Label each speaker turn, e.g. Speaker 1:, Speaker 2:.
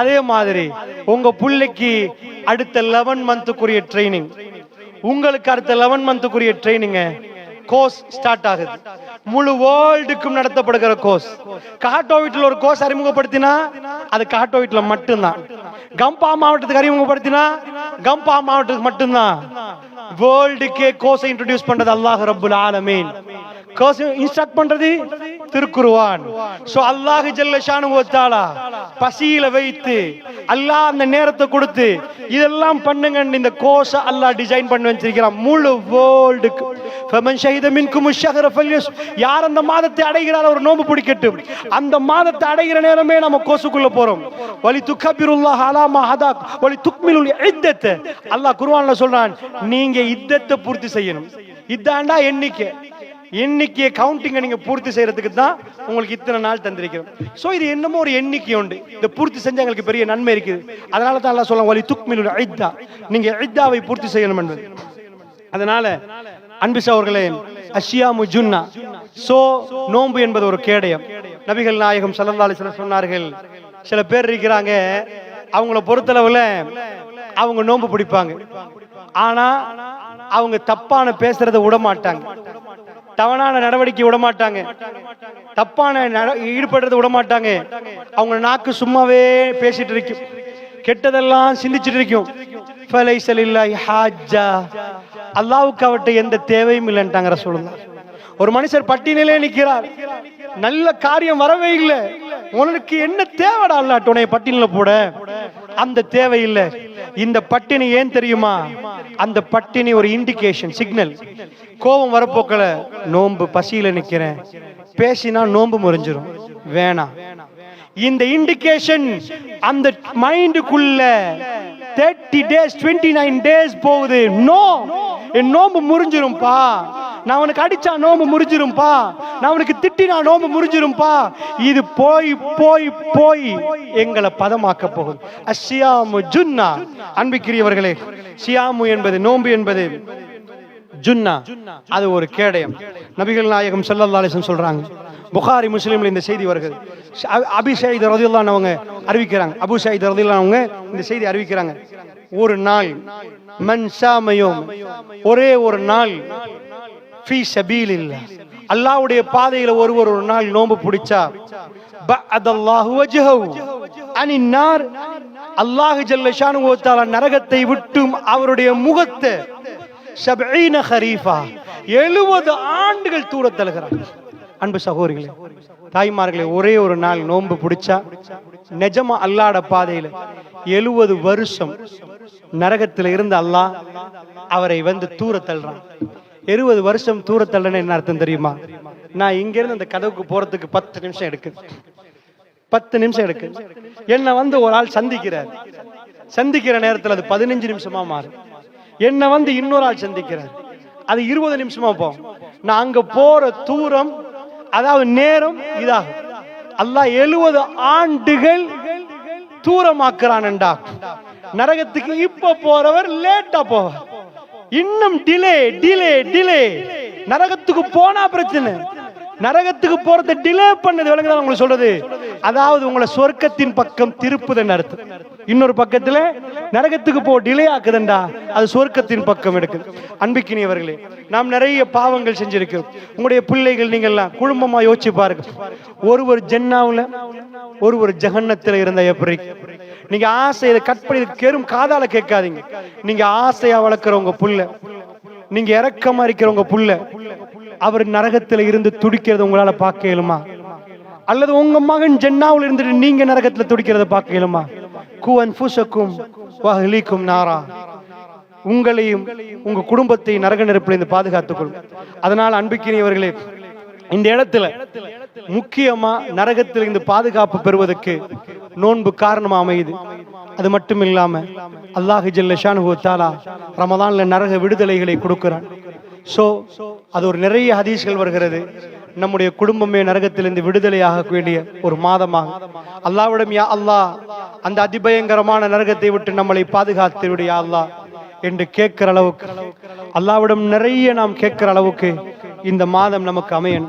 Speaker 1: அதே மாதிரி உங்க பிள்ளைக்கு அடுத்த லெவன் மந்த்துக்குரிய ட்ரைனிங் உங்களுக்கு அடுத்த லெவன் மந்த்துக்குரிய ட்ரைனிங்க கோர்ஸ் ஸ்டார்ட் ஆகுது. முழு வேர்ல்டுக்கும் நடத்தப்படுகிற கோர்ஸ் காட்டோ வீட்டில் ஒரு கோர்ஸ் அறிமுகப்படுத்தினா அது காட்டோ வீட்டில் மட்டும்தான். கம்பா மாவட்டத்துக்கு அறிமுகப்படுத்தினா கம்பா மாவட்டத்துக்கு மட்டும்தான். வேர்ல்டுக்கே கோர்ஸை இன்ட்ரடியூஸ் பண்றது அல்லாஹ் ரபுல் ஆலமீன். கோர்ஸ் இன்ஸ்ட்ரக்ட் பண்றது திருக்குருவான். சோ அல்லாஹ் ஜல்ல பசியில வைத்து அல்லாஹ் அந்த நேரத்தை கொடுத்து இதெல்லாம் பண்ணுங்க இந்த கோஷ அல்லாஹ் டிசைன் பண்ணி வச்சிருக்கிறான். முழு வேர்ல்டுக்கு ஃபமன் ஷஹித மின்கும் ஷஹர ஃபல்யஸ் யார் அந்த மாதத்தை அடைகிறார் ஒரு நோன்பு பிடிக்கட்டும். அந்த மாதத்தை அடைகிற நேரமே நம்ம கோசுக்குள்ள போறோம். வலி துக்கபிருல்லாஹ் அலாமா ஹதாக் வலி துக்மிலுல் இத்தத் அல்லாஹ் குர்ஆன்ல சொல்றான் நீங்க இத்தத்தை பூர்த்தி செய்யணும். இதாண்டா எண்ணிக்கை. எண்ணிக்கையை கவுண்டிங்கை நீங்க பூர்த்தி செய்யறதுக்கு தான் உங்களுக்கு இத்தனை நாள் தந்திருக்கிறோம். சோ இது என்னமோ ஒரு எண்ணிக்கை உண்டு. இதை பூர்த்தி செஞ்சா எங்களுக்கு பெரிய நன்மை இருக்குது. அதனால தான் எல்லாம் சொல்லலாம் வலி துக்மில் ஐத்தா நீங்க ஐத்தாவை பூர்த்தி செய்யணும் என்பது. அதனால அன்பிஸ் அவர்களே அஷியா முஜுன்னா சோ நோன்பு என்பது ஒரு கேடயம். நபிகள் நாயகம் ஸல்லல்லாஹு சில சொன்னார்கள் சில பேர் இருக்கிறாங்க அவங்கள பொறுத்தளவுல அவங்க நோன்பு பிடிப்பாங்க. ஆனா அவங்க தப்பான பேசுறத விட மாட்டாங்க தவறான நடவடிக்கை விட மாட்டாங்க தப்பான நட- ஈடுபடுறத விட மாட்டாங்க அவங்க நாக்கு சும்மாவே பேசிட்டு இருக்கும். கெட்டதெல்லாம் சிந்திச்சிட்டு இருக்கும். அல்லாவுக்கு அவட்ட எந்த தேவையும் இல்லைன்ட்டாங்க ரசூலுல்லாஹ். ஒரு மனுஷர் பட்டினிலே நிற்கிறார் நல்ல காரியம் வரவே இல்லை. உனக்கு என்ன தேவைடா அல்ல உன்னை பட்டினில போட? அந்த தேவை இல்லை. இந்த பட்டினி ஏன் தெரியுமா? அந்த பட்டினி ஒரு இண்டிகேஷன் சிக்னல் கோபம் வரப்போக்கல நோன்பு பசியில நிக்கிறேன். பேசினா நோன்பு முறிஞ்சிரும். வேணாம். இந்த இண்டிகேஷன் அந்த மைண்டுக்குள்ள thirty days twenty nine days போகுது. நோ என் நோன்பு முறிஞ்சிரும்பா. நான் அவனுக்கு அடிச்சா நோம்பு முறிஞ்சிரும்பா. நான் அவனுக்கு திட்டினா நோம்பு முறிஞ்சிரும்பா. இது போய் போய் போய் எங்களை பதமாக்க போகுது. அஷியாமு ஜுன்னா. அன்பிக்கிறியவர்களே சியாமு என்பது நோம்பு என்பது ஜுன்னா. அது ஒரு கேடயம். நபிகள் நாயகம் ஸல்லல்லாஹு அலைஹி சொல்றாங்க. புகாரி முஸ்லீம்ல இந்த செய்தி வருகிறது அ- ரதில்லான் அவங்க அறிவிக்கிறாங்க. அபு சயீத் அவங்க இந்த செய்தி அறிவிக்கிறாங்க. ஒரு நாள் மன் ஒரே ஒரு நாள் ஃபீ சபீலில்லாஹ் அல்லாஹ்வுடைய பாதையில ஒருவர் ஒரு நாள் நோன்பு பிடிச்சா பஅதல்லாஹு வஜ்ஹஹு. அனின் அல்லாஹ் ஜல்ல நரகத்தை விட்டும் அவருடைய முகத்தை சபீன ஹரீஃபா எழுபது ஆண்டுகள் தூர தழுகிறார் அன்பு சகோதரிகளே தாய்மார்களே ஒரே ஒரு நாள் நோன்பு பிடிச்சா நிஜமா அல்லாட பாதையில எழுபது வருஷம் நரகத்துல இருந்து அல்லாஹ் அவரை வந்து தூர தள்ளுறான். இருபது வருஷம் தூர என்ன அர்த்தம் தெரியுமா? நான் இங்கிருந்து அந்த கதவுக்கு போறதுக்கு பத்து நிமிஷம் எடுக்குது பத்து நிமிஷம் எடுக்கு. என்ன வந்து ஒரு ஆள் சந்திக்கிறார். சந்திக்கிற நேரத்துல அது பதினஞ்சு நிமிஷமா மாறும். என்ன வந்து இன்னொரு ஆள் சந்திக்கிறார். அது இருபது நிமிஷமா போகும். நான் அங்க போற தூரம் அதாவது நேரம் இதாகும். அல்லாஹ் எழுபது ஆண்டுகள் தூரமாக்குறான்டா நரகத்துக்கு இப்ப போறவர் லேட்டா போவார். இன்னும் டிலே டிலே டிலே நரகத்துக்கு போனா பிரச்சனை. நரகத்துக்கு போறதை டிலே பண்ணது விளங்குதான் உங்களுக்கு சொல்றது? அதாவது உங்களை சொர்க்கத்தின் பக்கம் திருப்புதன் அர்த்தம் இன்னொரு பக்கத்துல நரகத்துக்கு போ டிலே ஆக்குதுண்டா அது சொர்க்கத்தின் பக்கம் எடுக்குது. அன்பிக்கினியவர்களே நாம் நிறைய பாவங்கள் செஞ்சிருக்கிறோம். உங்களுடைய பிள்ளைகள் நீங்கள்லாம் குடும்பமா யோசிச்சு பாருங்க. ஒரு ஒரு ஜென்னாவில் ஒரு ஒரு ஜெகன்னத்தில் இருந்த எப்படி? நீங்க ஆசை இதை கட் பண்ணி கேரும் காதால கேட்காதீங்க. நீங்க ஆசையா வளர்க்குறவங்க புள்ள நீங்க இறக்கமா இருக்கிறவங்க புள்ள அவர் நரகத்துல இருந்து துடிக்கிறத உங்களால பார்க்க இயலுமா? அல்லது உங்க மகன் ஜென்னாவுல இருந்துட்டு நீங்க நரகத்துல துடிக்கிறத பார்க்க இயலுமா? குவன் பூசக்கும் வஹ்லீக்கும் நாரா. உங்களையும் உங்க குடும்பத்தை நரக நெருப்பிலிருந்து பாதுகாத்துக் கொள்ளும் அதனால் அன்புக்கினியவர்களே இந்த இடத்துல முக்கியமா நரகத்திலிருந்து பாதுகாப்பு பெறுவதற்கு நோன்பு காரணமா அமையுது. அது மட்டும் இல்லாம அல்லாஹ் ஜல்ல ஷானுஹு தாலா ரமதான்ல நரக விடுதலைகளை கொடுக்கிறான். ஸோ அது ஒரு நிறைய ஹதீஸ்கள் வருகிறது. நம்முடைய குடும்பமே நரகத்திலிருந்து விடுதலையாக வேண்டிய ஒரு மாதமாக. அல்லாவிடம் யா அல்லாஹ் அந்த அதிபயங்கரமான நரகத்தை விட்டு நம்மளை பாதுகாத்து விடு யா அல்லாஹ் என்று கேட்கிற அளவுக்கு. அல்லாவிடம் நிறைய நாம் கேட்கிற அளவுக்கு இந்த மாதம் நமக்கு அமையன்